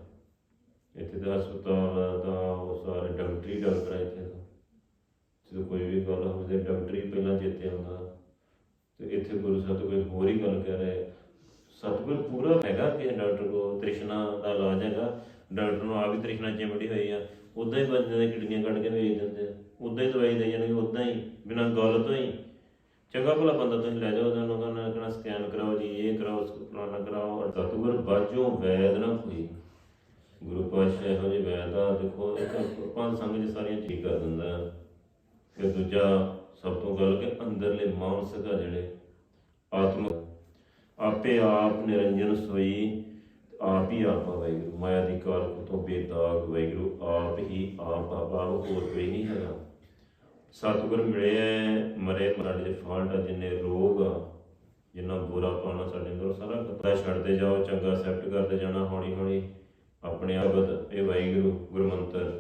ਇੱਥੇ ਦਾ ਹਸਪਤਾਲ ਦਾ ਉਹ ਸਾਰੇ ਡਾਕਟਰੀ ਡਾਕਟਰ ਆ ਇੱਥੇ ਦਾ ਜਦੋਂ ਕੋਈ ਵੀ ਗੱਲ ਹੋਵੇ ਡਾਕਟਰੀ ਪਹਿਲਾਂ ਚੇਤੇ ਆਉਂਦਾ। ਤੇ ਇੱਥੇ ਗੁਰੂ ਸਾਹਿਬ ਤੋਂ ਕੋਈ ਹੋਰ ਹੀ ਗੱਲ ਕਰ ਰਹੇ ਸਤਿਗੁਰ ਪੂਰਾ ਹੈਗਾ ਕਿ ਡਾਕਟਰ ਕੋ ਤ੍ਰਿਸ਼ਨਾ ਦਾ ਇਲਾਜ ਹੈਗਾ। ਡਾਕਟਰ ਨੂੰ ਆਪ ਹੀ ਤ੍ਰਿਸ਼ਨਾ ਚਿਮੜੀ ਹੋਈ ਆ। ਉਦਾਂ ਹੀ ਬੰਦੇ ਦੇ ਕਿਡਨੀਆਂ ਕੱਢ ਕੇ ਵੇਚ ਦਿੰਦੇ ਆ। ਉਦਾਂ ਹੀ ਦਵਾਈ ਦੇ ਜਾਣਗੇ ਉਦਾਂ ਹੀ, ਬਿਨਾਂ ਗੱਲ ਤੋਂ ਹੀ। ਚੰਗਾ ਭਲਾ ਬੰਦਾ ਤੁਸੀਂ ਲੈ ਜਾਓ, ਉਹਨਾਂ ਨੂੰ ਕਹਿੰਦਾ ਕਹਿਣਾ ਸਕੈਨ ਕਰਾਓ ਜੀ, ਇਹ ਕਰਾਓ ਫਲਾਣਾ ਕਰਾਓ। ਸਤਿਗੁਰ ਬਾਝੋਂ ਵੈਦ ਨਾ ਕੋਈ। ਗੁਰੂ ਪਾਤਸ਼ਾਹ ਇਹੋ ਜਿਹੇ ਵੈਦ ਆ, ਦੇਖੋ, ਇਹ ਤਾਂ ਪੰਜ ਸੰਗ ਜੀ ਸਾਰੀਆਂ ਠੀਕ ਕਰ ਦਿੰਦਾ। ਹੈ। ਫਿਰ ਦੂਜਾ, ਸਭ ਤੋਂ ਗੱਲ ਕਿ ਅੰਦਰਲੇ ਮਾਨਸਿਕ ਆ ਜਿਹੜੇ, ਆਤਮਿਕ, ਆਪੇ ਆਪ ਨਿਰੰਜਨ ਸੋਈ। ਆਪ ਹੀ ਵਾਹਿਗੁਰੂ, ਮਾਇਆ ਦੀ ਕਾਲ ਤੋਂ ਬੇਦਾਗ ਵਾਹਿਗੁਰੂ, ਆਪ ਹੀ ਆਪ ਆ ਹੋਰ ਕੋਈ ਨਹੀਂ ਹੈਗਾ। ਸਤਿਗੁਰ ਮਿਲਿਆ ਮਰੇ ਮਰਾੜੇ ਦੇ ਫਾਲਟ ਜਿੰਨੇ ਰੋਗ ਆ, ਜਿੰਨਾ ਬੁਰਾ ਪਾਣਾ ਸਾਡੇ ਅੰਦਰ ਸਾਰਾ ਪਤਾ ਛੱਡਦੇ ਜਾਓ, ਚੰਗਾ ਸੈਪਟ ਕਰਦੇ ਜਾਣਾ, ਹੌਲੀ ਹੌਲੀ ਆਪਣੇ ਆਪ ਇਹ ਵਾਹਿਗੁਰੂ ਗੁਰਮੰਤਰ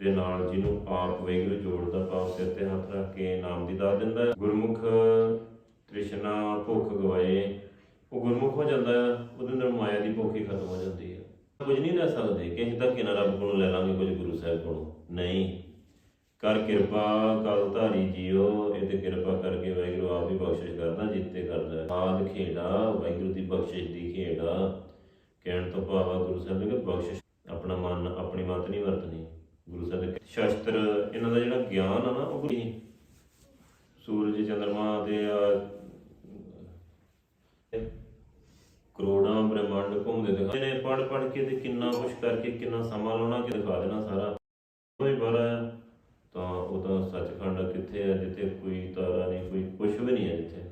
ਦੇ ਨਾਲ ਜਿਹਨੂੰ ਆਪ ਵਾਹਿਗੁਰੂ ਜੋੜਦਾ ਪਾਪ ਸਿਰ ਤੇ ਹੱਥ ਰੱਖ ਕੇ ਨਾਮ ਦੀ ਦਾਤ ਦਿੰਦਾ। ਗੁਰਮੁਖ ਤ੍ਰਿਸ਼ਨਾ ਭੁੱਖ ਗਵਾਏ ਉਹ ਗੁਰਮੁਖ ਹੋ ਜਾਂਦਾ ਹੈ ਉਹਦੇ ਅੰਦਰ ਮਾਇਆ ਦੀ ਭੁੱਖ ਹੀ ਖਤਮ ਹੋ ਜਾਂਦੀ ਹੈ ਕੁਝ ਨਹੀਂ ਲੈ ਸਕਦੇ ਕਿ ਅਸੀਂ ਧੱਕੇ ਨਾਲ ਰੱਬ ਕੋਲੋਂ ਲੈ ਲਾਂਗੇ ਕੁਝ ਗੁਰੂ ਸਾਹਿਬ ਕੋਲੋਂ। ਨਹੀਂ। ਕਰ ਕਿਰਪਾ, ਕਲ ਧਾਰੀ ਜੀਓ ਇਹ ਤੇ ਕਿਰਪਾ ਕਰਕੇ ਵਾਹਿਗੁਰੂ ਆਪ ਹੀ ਬਖਸ਼ਿਸ਼ ਕਰਦਾ, ਜਿੱਤੇ ਕਰਦਾ। ਆਦ ਖੇੜਾ ਵਾਹਿਗੁਰੂ ਦੀ ਬਖਸ਼ਿਸ਼ ਦੀ ਖੇੜਾ ਕਹਿਣ ਤੋਂ ਭਾਵ ਗੁਰੂ ਸਾਹਿਬ ਨੇ ਕਿ ਬਖਸ਼ਿਸ਼, ਆਪਣਾ ਮਨ, ਆਪਣੀ ਮਤ ਨਹੀਂ ਵਰਤਣੀ। ਗੁਰੂ ਸਾਹਿਬ ਦੇ ਸ਼ਾਸਤਰ, ਇਹਨਾਂ ਦਾ ਜਿਹੜਾ ਗਿਆਨ ਆ ਨਾ, ਉਹ ਗੁਰੂ ਸੂਰਜ, ਚੰਦਰਮਾ ਦੇ ਕਰੋੜਾਂ ਬ੍ਰਹਿਮੰਡ ਘੁੰਮਦੇ ਦਿਖਾਉਂਦੇ ਨੇ ਪੜ ਪੜ ਕੇ ਤੇ ਕਿੰਨਾ ਕੁਛ ਕਰਕੇ ਕਿੰਨਾ ਸਮਾਂ ਲਾਉਣਾ ਕਿ ਦਿਖਾ ਦੇਣਾ ਸਾਰਾ। ਕੋਈ ਬੜਾ ਤਾਂ ਉਹਦਾ ਸੱਚਖੰਡ ਕਿੱਥੇ ਹੈ, ਜਿੱਥੇ ਕੋਈ ਤਾਰਾ ਨਹੀਂ, ਕੋਈ ਕੁਛ ਵੀ ਨਹੀਂ ਹੈ ਜਿੱਥੇ।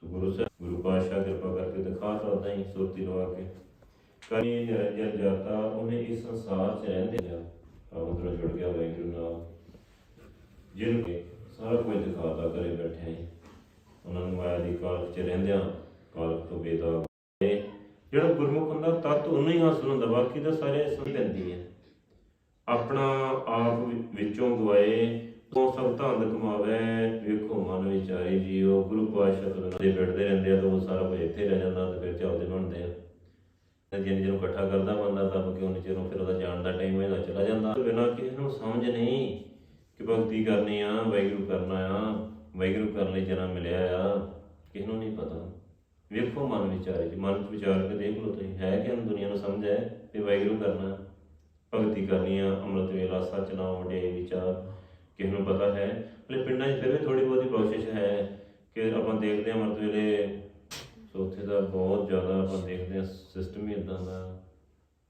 ਸੋ ਗੁਰੂ ਸਾਹਿਬ, ਗੁਰੂ ਪਾਤਸ਼ਾਹ ਕਿਰਪਾ ਕਰਕੇ ਦਿਖਾ ਤਾ ਉਦਾਂ ਹੀ ਸੁਰਤੀ ਲਵਾ ਕੇ। ਕਰੀ ਨਿਰੰਜਨ ਜਾਤਾ ਉਹਨੇ ਇਸ ਸੰਸਾਰ 'ਚ ਰਹਿੰਦੇ ਆ। ਆਉਂਦਰ ਜੁੜ ਗਿਆ ਵਾਹਿਗੁਰੂ ਨਾਲ। ਜਿਹਨੂੰ ਸਾਰਾ ਕੁਝ ਦਿਖਾਤਾ ਘਰੇ ਬੈਠੇ ਉਹਨਾਂ ਨੂੰ ਮਾਇਆ ਦੀ ਕਾਲ 'ਚ ਰਹਿੰਦਿਆਂ ਕਾਲਖ ਤੋਂ ਬੇਦਾਗ ਜਿਹੜਾ ਗੁਰਮੁਖ ਹੁੰਦਾ ਤਤ ਉਹਨੂੰ ਹੀ ਹਾਸਲ ਹੁੰਦਾ, ਬਾਕੀ ਤਾਂ ਸਾਰੇ ਸਮਝ ਪੈਂਦੀ ਹੈ। ਆਪਣਾ ਆਪ ਵਿੱਚੋਂ ਗਵਾਏ ਤੋਂ ਸਭ ਧੰਦ ਕਮਾਵੇ, ਵੇਖੋ ਮਨ ਵਿਚਾਰੇ ਜੀਓ, ਗੁਰੂ ਪਾਤਸ਼ਾਹ ਤੋਂ ਦੇ ਬਿੜਦੇ ਰਹਿੰਦੇ ਆ, ਤਾਂ ਉਹ ਸਾਰਾ ਕੁਝ ਇੱਥੇ ਰਹਿ ਜਾਂਦਾ, ਤੇ ਫਿਰ ਚੱਲਦੇ ਬਣਦੇ ਆ। ਤੇ ਜਿੰਨ ਜਿਹਨੂੰ ਇਕੱਠਾ ਕਰਦਾ ਬੰਦਾ, ਤਾਂ ਕਿ ਉਹਨੇ ਚਿਰੋਂ ਫਿਰ ਉਹਦਾ ਜਾਣ ਦਾ ਟਾਈਮ ਇਹਦਾ ਚਲਾ ਜਾਂਦਾ। ਬਿਨਾਂ ਕਿਸੇ ਨੂੰ ਸਮਝ ਨਹੀਂ ਕਿ ਭਗਤੀ ਕਰਨੀ ਆ, ਵਾਹਿਗੁਰੂ ਕਰਨਾ ਆ, ਵਾਹਿਗੁਰੂ ਕਰਨ ਲਈ ਜਨਮ ਮਿਲਿਆ ਆ, ਕਿਸੇ ਨੂੰ ਨਹੀਂ ਪਤਾ। ਵੇਖੋ ਮਨ ਵਿਚਾਰੇ ਜੀ ਮਨ ਚ ਵਿਚਾਰ ਕੇ ਦੇਖ ਲਓ ਤੁਸੀਂ। ਹੈ ਕਿ ਦੁਨੀਆ ਨੂੰ ਸਮਝ ਹੈ ਕਿ ਵਾਹਿਗੁਰੂ ਕਰਨਾ ਭਗਤੀ ਕਰਨੀ ਆ, ਅੰਮ੍ਰਿਤ ਵੇਲਾ ਸੱਚ ਨਾਮ ਵਡਿਆਈ, ਵਿਚਾਰ, ਕਿਸੇ ਨੂੰ ਪਤਾ ਹੈ। ਹਲੇ ਪਿੰਡਾਂ 'ਚ ਫਿਰ ਵੀ ਥੋੜੀ ਬਹੁਤੀ ਕੋਸ਼ਿਸ਼ ਹੈ ਕਿ ਆਪਾਂ ਦੇਖਦੇ ਹਾਂ ਅੰਮ੍ਰਿਤ ਵੇਲੇ, ਸੋ ਉੱਥੇ ਦਾ ਬਹੁਤ ਜ਼ਿਆਦਾ ਆਪਾਂ ਦੇਖਦੇ ਹਾਂ ਸਿਸਟਮ ਹੀ ਇਦਾਂ ਦਾ।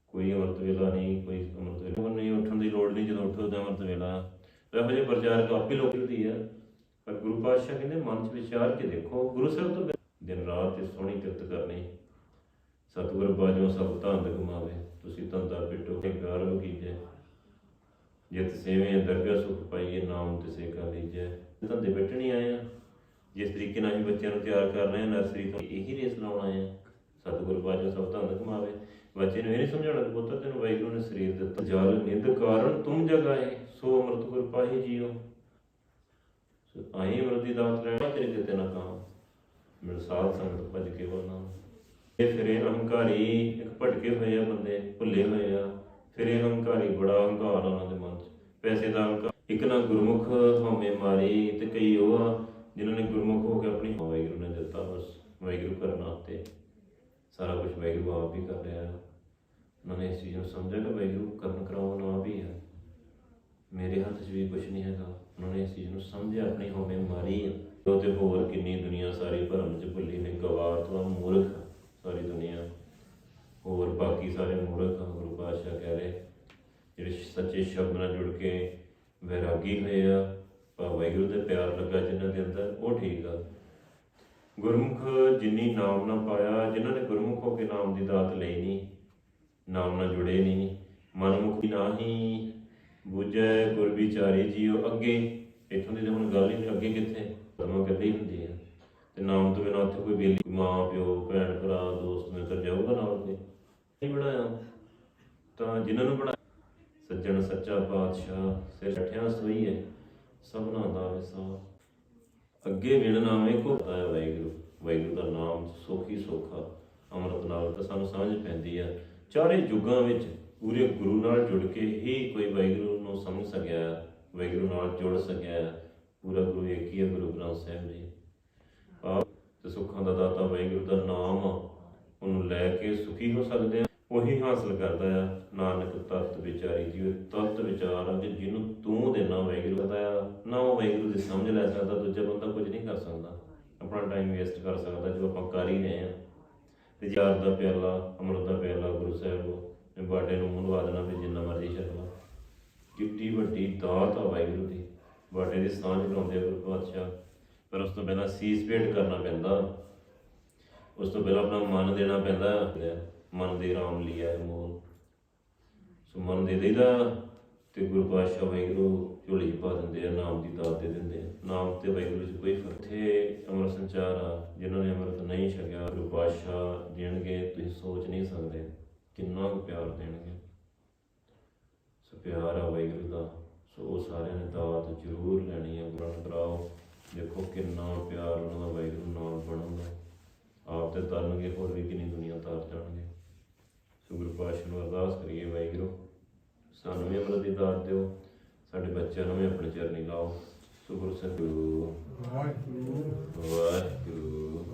ਕੋਈ ਅੰਮ੍ਰਿਤ ਵੇਲਾ ਨਹੀਂ, ਕੋਈ ਅੰਮ੍ਰਿਤ ਵੇਲਾ। ਨਹੀਂ ਉੱਠਣ ਦੀ ਲੋੜ ਨਹੀਂ ਜਦੋਂ ਉੱਠੋ ਤਾਂ ਅੰਮ੍ਰਿਤ ਵੇਲਾ। ਇਹੋ ਜਿਹੇ ਪ੍ਰਚਾਰਕ ਆਪੇ ਲੋਕ ਹੁੰਦੀ ਆ। ਪਰ ਗੁਰੂ ਪਾਤਸ਼ਾਹ ਕਹਿੰਦੇ, ਮਨ 'ਚ ਵਿਚਾਰ ਕੇ ਦੇਖੋ। ਗੁਰੂ ਸਾਹਿਬ ਤੋਂ ਦਿਨ ਰਾਤ ਤੇ ਸੋਹਣੀ ਕਿਰਤ ਕਰਨੀ। ਸਤਿਗੁਰ ਬਾਝੋਂ ਸਭ ਧੰਦ ਕਮਾਵੇ ਤੁਸੀਂ ਧੰਦਾ ਪਿਟੋ ਤੇ ਗਰਵ ਕੀਜੇ ਜਿਤ ਸੇਵੇਂ ਦਰਗਾਹ ਸੁਖ ਪਾਈਏ, ਨਾਮ ਤਿਸੇ ਕਾ ਲੀਜੈ। ਧੰਦੇ ਬੈਠਣੀ ਆਏ ਆ ਜਿਸ ਤਰੀਕੇ ਨਾਲ ਅਸੀਂ ਬੱਚਿਆਂ ਨੂੰ ਤਿਆਰ ਕਰ ਰਹੇ ਹਾਂ, ਨਰਸਰੀ ਤੋਂ ਇਹੀ ਰੇਸ ਲਾਉਣ ਆ ਸਤਿਗੁਰ ਬਾਝੋਂ ਸਭ ਧੰਦ ਕਮਾਵੇ ਬੱਚੇ ਨੂੰ ਇਹ ਨਹੀਂ ਸਮਝਾਉਣਾ ਕਿ ਪੁੱਤਰ, ਤੈਨੂੰ ਵਾਹਿਗੁਰੂ ਨੇ ਸਰੀਰ ਦਿੱਤਾ। ਜਲ, ਨਿੰਦ ਕਾਰਨ ਤੁਮ ਜਗਾਏ, ਸੋ ਅੰਮ੍ਰਿਤ ਗੁਰ ਪਾਹੀ ਜੀਓ। ਸੋ ਆਈ ਅੰਮ੍ਰਿਤ ਦੀ ਦਾਤ ਲੈਣਾ ਤੇਰੇ ਦਿੱਤੇ ਨਾ ਕਹਾਂ। ਮਿਲ ਸਾਧ ਸੰਗਤ ਭਜ ਕੇ ਵਰਨਾ ਇਹ ਫਿਰੇ ਅਹੰਕਾਰੀ, ਇੱਕ ਭਟਕੇ ਹੋਏ ਆ ਬੰਦੇ, ਭੁੱਲੇ ਹੋਏ ਆ। ਫਿਰੇ ਅਹੰਕਾਰੀ, ਬੜਾ ਹੰਕਾਰ ਆ ਉਹਨਾਂ ਦੇ ਮਨ 'ਚ। ਪੈਸੇ ਦਾ ਹੰਕਾਰ ਇੱਕ ਨਾ ਗੁਰਮੁਖ ਹਉਮੈ ਮਾਰੀ, ਤੇ ਕਈ ਉਹ ਆ ਜਿਨ੍ਹਾਂ ਨੇ ਗੁਰਮੁਖ ਹੋ ਕੇ ਆਪਣੀ ਵਾਹਿਗੁਰੂ ਨੇ ਦਿੱਤਾ, ਬਸ ਵਾਹਿਗੁਰੂ ਕਰਨ ਆਤੇ ਸਾਰਾ ਕੁਝ ਵਾਹਿਗੁਰੂ ਆਪ ਵੀ ਕਰ ਰਿਹਾ। ਹੈ ਉਹਨਾਂ ਨੇ ਇਸ ਚੀਜ਼ ਨੂੰ ਸਮਝਿਆ ਕਿ ਵਾਹਿਗੁਰੂ ਕਰਨ ਕਰਾਉਣ ਆਪ ਹੀ ਹੈ ਮੇਰੇ ਹੱਥ 'ਚ ਵੀ ਕੁਝ ਨਹੀਂ ਹੈਗਾ। ਉਹਨਾਂ ਨੇ ਇਸ ਚੀਜ਼ ਨੂੰ ਸਮਝਿਆ, ਆਪਣੀ ਹਉਮੈ ਮਾਰੀ ਆ। ਉਹ ਤੇ ਹੋਰ ਕਿੰਨੀ ਦੁਨੀਆ ਸਾਰੀ ਭਰਮ 'ਚ ਭੁੱਲੀ ਨੇ ਗਵਾਰ ਤੋਂ ਮੂਰਖ ਸਾਰੀ ਦੁਨੀਆ। ਹੋਰ ਬਾਕੀ ਸਾਰੇ ਮੂਰਖ ਗੁਰੂ ਪਾਤਸ਼ਾਹ ਕਹਿ ਰਹੇ, ਜਿਹੜੇ ਸੱਚੇ ਸ਼ਬਦ ਨਾਲ ਜੁੜ ਕੇ ਵੈਰਾਗੀ ਹੋਏ ਆ ਪਰ ਵਾਹਿਗੁਰੂ ਦੇ ਪਿਆਰ ਲੱਗਾ ਜਿਨ੍ਹਾਂ ਦੇ ਅੰਦਰ, ਉਹ ਠੀਕ ਆ। ਗੁਰਮੁਖ ਜਿਨੀ ਨਾਮ ਨਾ ਪਾਇਆ, ਜਿਨ੍ਹਾਂ ਨੇ ਗੁਰਮੁਖ ਹੋ ਕੇ ਨਾਮ ਦੀ ਦਾਤ ਲਈ ਨਹੀਂ ਨਾਮ ਨਾਲ ਜੁੜੇ ਨਹੀਂ ਮਨਮੁਖੀ ਨਾਹੀ ਬੁਝੈ ਗੁਰ ਵਿਚਾਰੇ ਜੀਓ ਅੱਗੇ। ਇੱਥੋਂ ਦੀ ਤਾਂ ਹੁਣ ਗੱਲ ਹੀ ਨਹੀਂ ਅੱਗੇ ਕਿੱਥੇ। ਪਰਮਾ ਕਦੇ ਹੀ ਹੁੰਦੀ ਤੇ ਨਾਮ ਤੋਂ ਬਿਨਾਂ ਉੱਥੇ ਕੋਈ ਬੇਲੀ ਮਾਂ, ਪਿਓ, ਭੈਣ, ਭਰਾ, ਦੋਸਤ ਮਿੱਤਰ ਜਾਊਗਾ ਨਾਲ ਤੇ ਨਹੀਂ ਬਣਾਇਆ। ਤਾਂ ਜਿਨ੍ਹਾਂ ਨੂੰ ਬਣਾ ਸੱਜਣ, ਸੱਚਾ ਪਾਤਸ਼ਾਹ, ਸਿਰ ਠਿਆ ਸੋਈ ਹੈ ਸਭਨਾ ਦਾ ਵਿਸਾ ਅੱਗੇ ਵਿਣ ਨਾਮੇ ਕੋ ਪਤਾ ਵਾਹਿਗੁਰੂ। ਵਾਹਿਗੁਰੂ ਦਾ ਨਾਮ ਸੋਖੀ ਸੋਖਾ। ਅੰਮ੍ਰਿਤ ਨਾਲ ਤਾਂ ਸਾਨੂੰ ਸਮਝ ਪੈਂਦੀ ਆ। ਚਾਰੇ ਯੁੱਗਾਂ ਵਿੱਚ ਪੂਰੇ ਗੁਰੂ ਨਾਲ ਜੁੜ ਕੇ ਹੀ ਕੋਈ ਵਾਹਿਗੁਰੂ ਨੂੰ ਸਮਝ ਸਕਿਆ, ਵਾਹਿਗੁਰੂ ਨਾਲ ਜੁੜ ਸਕਿਆ। ਪੂਰਾ ਗੁਰੂ ਏਕੀ ਹੈ ਗੁਰੂ ਗ੍ਰੰਥ ਸਾਹਿਬ ਜੀ। ਆਪ ਤੇ ਸੁੱਖਾਂ ਦਾ ਦਾਤਾ ਵਾਹਿਗੁਰੂ ਦਾ ਨਾਮ ਆ, ਉਹਨੂੰ ਲੈ ਕੇ ਸੁਖੀ ਹੋ ਸਕਦੇ ਆ। ਉਹੀ ਹਾਸਲ ਕਰਦਾ ਆ। ਨਾਨਕ ਤਤ ਵਿਚਾਰੀ ਜੀ ਤਤ ਵਿਚਾਰ ਆ ਕਿ ਜਿਹਨੂੰ ਤੂੰ ਦੇਣਾ ਵਾਹਿਗੁਰੂ ਦਾ ਆ ਨਾ ਉਹ ਵਾਹਿਗੁਰੂ ਦੀ ਸਮਝ ਲੈ ਸਕਦਾ ਦੂਜਾ ਬੰਦਾ ਕੁਝ ਨਹੀਂ ਕਰ ਸਕਦਾ। ਆਪਣਾ ਟਾਈਮ ਵੇਸਟ ਕਰ ਸਕਦਾ ਜੋ ਆਪਾਂ ਕਰ ਹੀ ਰਹੇ ਆ। ਤੇ ਯਾਰ ਦਾ ਪਿਆਲਾ ਅੰਮ੍ਰਿਤ ਦਾ ਪਿਆਲਾ ਗੁਰੂ ਸਾਹਿਬ ਨੇ ਬਾਡੇ ਨੂੰ ਮੂੰਹ ਲਵਾ ਦੇਣਾ ਵੀ ਜਿੰਨਾ ਮਰਜ਼ੀ ਛਕਵਾ ਕਿੱਡੀ ਵੱਡੀ ਦਾਤ ਆ ਵਾਹਿਗੁਰੂ ਦੀ। ਬਾਡੇ ਦੀ ਸਾਂਝ ਬਣਾਉਂਦੇ ਆ ਗੁਰੂ ਪਾਤਸ਼ਾਹ ਪਰ ਉਸ ਤੋਂ ਪਹਿਲਾਂ ਸੀਸ ਭੇਟ ਕਰਨਾ ਪੈਂਦਾ। ਉਸ ਤੋਂ ਪਹਿਲਾਂ ਆਪਣਾ ਮਨ ਦੇਣਾ ਪੈਂਦਾ। ਮਨ ਦੇ ਰਾਮ ਲਿਆ ਮੋਲ ਸੋ ਮਨ ਦੇ ਦੇਦਾ ਤੇ ਗੁਰੂ ਪਾਤਸ਼ਾਹ ਵਾਹਿਗੁਰੂ ਝੋਲੀ ਪਾ ਦਿੰਦੇ ਆ, ਨਾਮ ਦੀ ਦਾਤ ਦੇ ਦਿੰਦੇ ਆ। ਨਾਮ ਤੇ ਵਾਹਿਗੁਰੂ 'ਚ ਕੋਈ ਫ਼ਰਕ ਤੇ ਅਮਰ ਸੰਚਾਰ ਆ, ਜਿਨ੍ਹਾਂ ਨੇ ਅੰਮ੍ਰਿਤ ਨਹੀਂ ਛਕਿਆ, ਗੁਰੂ ਪਾਤਸ਼ਾਹ ਦੇਣਗੇ, ਤੁਸੀਂ ਸੋਚ ਨਹੀਂ ਸਕਦੇ ਕਿੰਨਾ ਕੁ ਪਿਆਰ ਦੇਣਗੇ। ਸੋ ਪਿਆਰ ਆ ਵਾਹਿਗੁਰੂ ਦਾ। ਸੋ ਉਹ ਸਾਰਿਆਂ ਨੇ ਦਾਤ ਜ਼ਰੂਰ ਲੈਣੀ ਹੈ। ਗ੍ਰਹਣ ਕਰਾਓ ਦੇਖੋ ਕਿੰਨਾ ਪਿਆਰ ਉਹਨਾਂ ਦਾ ਵਾਹਿਗੁਰੂ ਨਾਲ ਬਣੂਗਾ ਆਪ ਤੇ ਤਰਨਗੇ ਹੋਰ ਵੀ ਕਿੰਨੀ ਦੁਨੀਆ ਤਾਰ ਜਾਣਗੇ। ਸੋ ਗੁਰੂ ਪਾਤਸ਼ਾਹ ਨੂੰ ਅਰਦਾਸ ਕਰੀਏ ਵਾਹਿਗੁਰੂ ਸਾਨੂੰ ਵੀ ਅੰਮ੍ਰਿਤ ਦੀ ਦਾਤ ਦਿਓ। ਸਾਡੇ ਬੱਚਿਆਂ ਨੂੰ ਵੀ ਆਪਣੇ ਚਰਨੀ ਲਾਓ। ਸੋ ਗੁਰੂ ਸਾਹਿਬ ਵਾਹਿਗੁਰੂ।